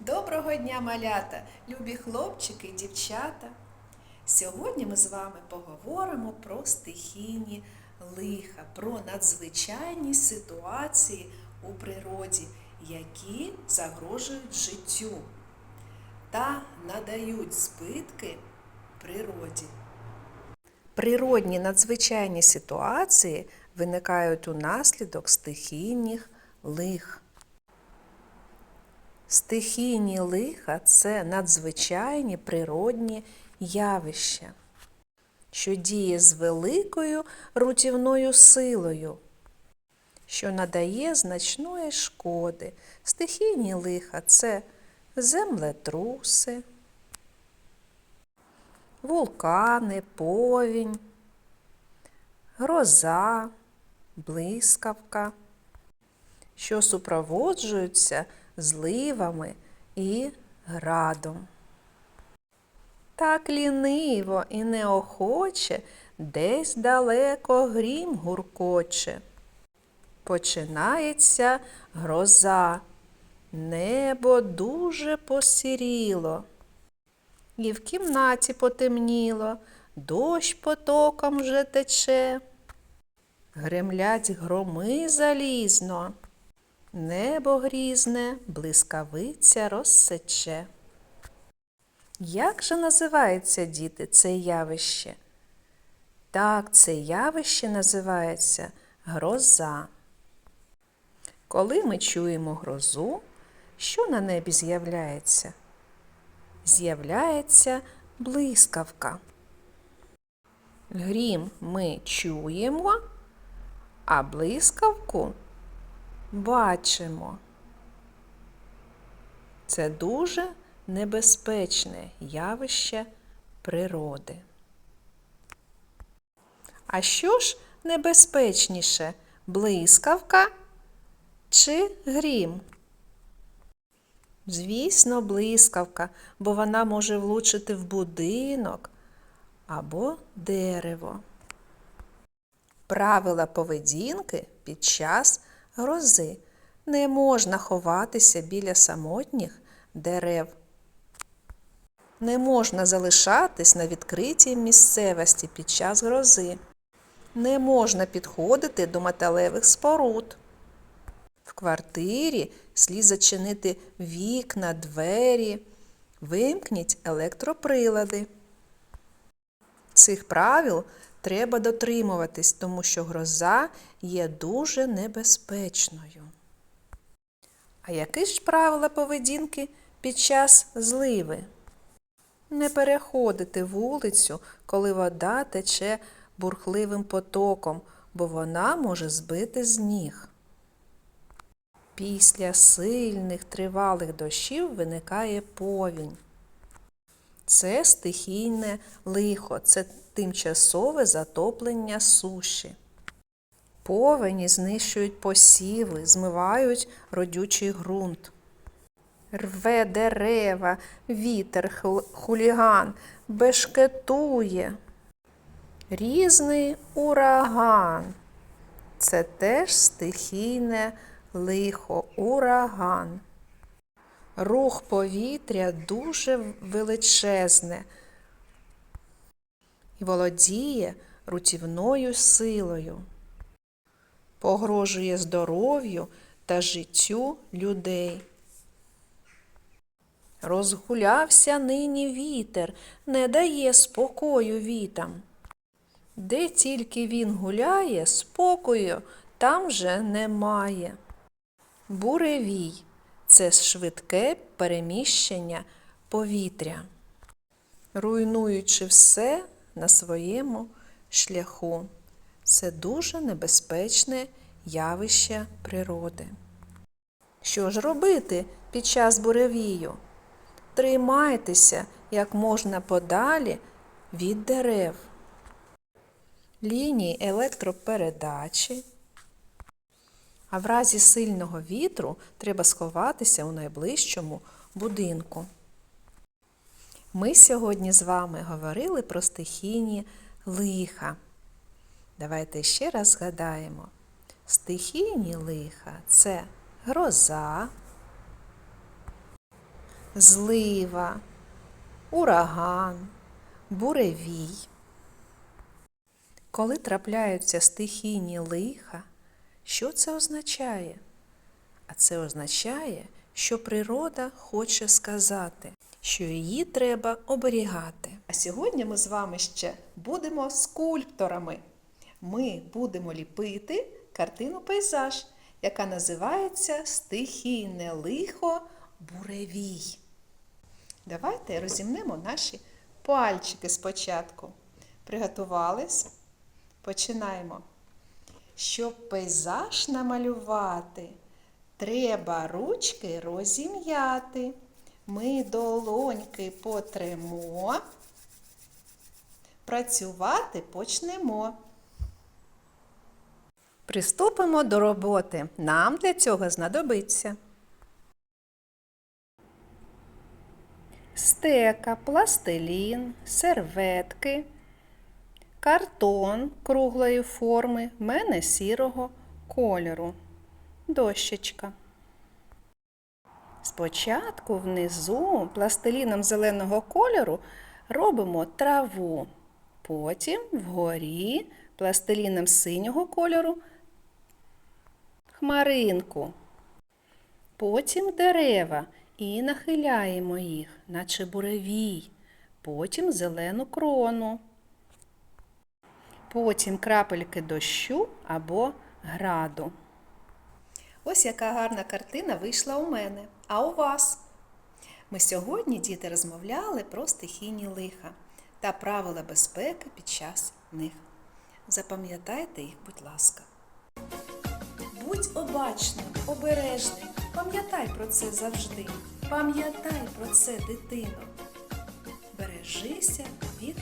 Доброго дня, малята, любі хлопчики і дівчата. Сьогодні ми з вами поговоримо про стихійні лиха, про надзвичайні ситуації у природі, які загрожують життю та надають збитки природі. Природні надзвичайні ситуації виникають унаслідок стихійних лих. Стихійні лиха це надзвичайні природні явища, що діє з великою рутівною силою, що надає значної шкоди. Стихійні лиха це землетруси, вулкани, повінь, гроза, блискавка що супроводжуються зливами і градом. Так ліниво і неохоче десь далеко грім гуркоче. Починається гроза, небо дуже посіріло. І в кімнаті потемніло, дощ потоком вже тече. Гремлять громи залізно. Небо грізне, блискавиця розсече. Як же називається, діти, це явище? Так, це явище називається гроза. Коли ми чуємо грозу, що на небі з'являється? З'являється блискавка. Грім ми чуємо, а блискавку бачимо. Це дуже небезпечне явище природи. А що ж небезпечніше блискавка чи грім? Звісно, блискавка, бо вона може влучити в будинок або дерево. Правила поведінки під час грози. Не можна ховатися біля самотніх дерев. Не можна залишатись на відкритій місцевості під час грози. Не можна підходити до металевих споруд. В квартирі слід зачинити вікна, двері, вимкніть електроприлади. Цих правил треба дотримуватись, тому що гроза є дуже небезпечною. А які ж правила поведінки під час зливи? Не переходити вулицю, коли вода тече бурхливим потоком, бо вона може збити з ніг. Після сильних тривалих дощів виникає повінь. Це стихійне лихо, це тимчасове затоплення суші. Повені знищують посіви, змивають родючий ґрунт. Рве дерева, вітер, хуліган, бешкетує. Різний ураган. Це теж стихійне лихо, ураган. Рух повітря дуже величезне і володіє рутівною силою, погрожує здоров'ю та життю людей. Розгулявся нині вітер, не дає спокою вітам. Де тільки він гуляє, спокою там вже немає. Буревій це швидке переміщення повітря, руйнуючи все на своєму шляху. Це дуже небезпечне явище природи. Що ж робити під час буревію? Тримайтеся як можна подалі від дерев, лінії електропередачі. А в разі сильного вітру треба сховатися у найближчому будинку. Ми сьогодні з вами говорили про стихійні лиха. Давайте ще раз згадаємо. Стихійні лиха це гроза, злива, ураган, буревій. Коли трапляються стихійні лиха, що це означає? А це означає, що природа хоче сказати, що її треба оберігати. А сьогодні ми з вами ще будемо скульпторами. Ми будемо ліпити картину пейзаж, яка називається Стихійне лихо буревій. Давайте розімнемо наші пальчики спочатку. Приготувались? Починаємо. Щоб пейзаж намалювати, треба ручки розім'яти. Ми долоньки потремо, працювати почнемо. Приступимо до роботи. Нам для цього знадобиться стека, пластилін, серветки, картон круглої форми, мене сірого кольору, дощечка. Спочатку внизу пластиліном зеленого кольору робимо траву, потім вгорі пластиліном синього кольору хмаринку, потім дерева і нахиляємо їх, наче буревій, потім зелену крону, потім крапельки дощу або граду. Ось яка гарна картина вийшла у мене, а у вас. Ми сьогодні, діти, розмовляли про стихійні лиха та правила безпеки під час них. Запам'ятайте їх, будь ласка. Будь обачним, обережним. Пам'ятай про це завжди. Пам'ятай про це, дитино. Бережися від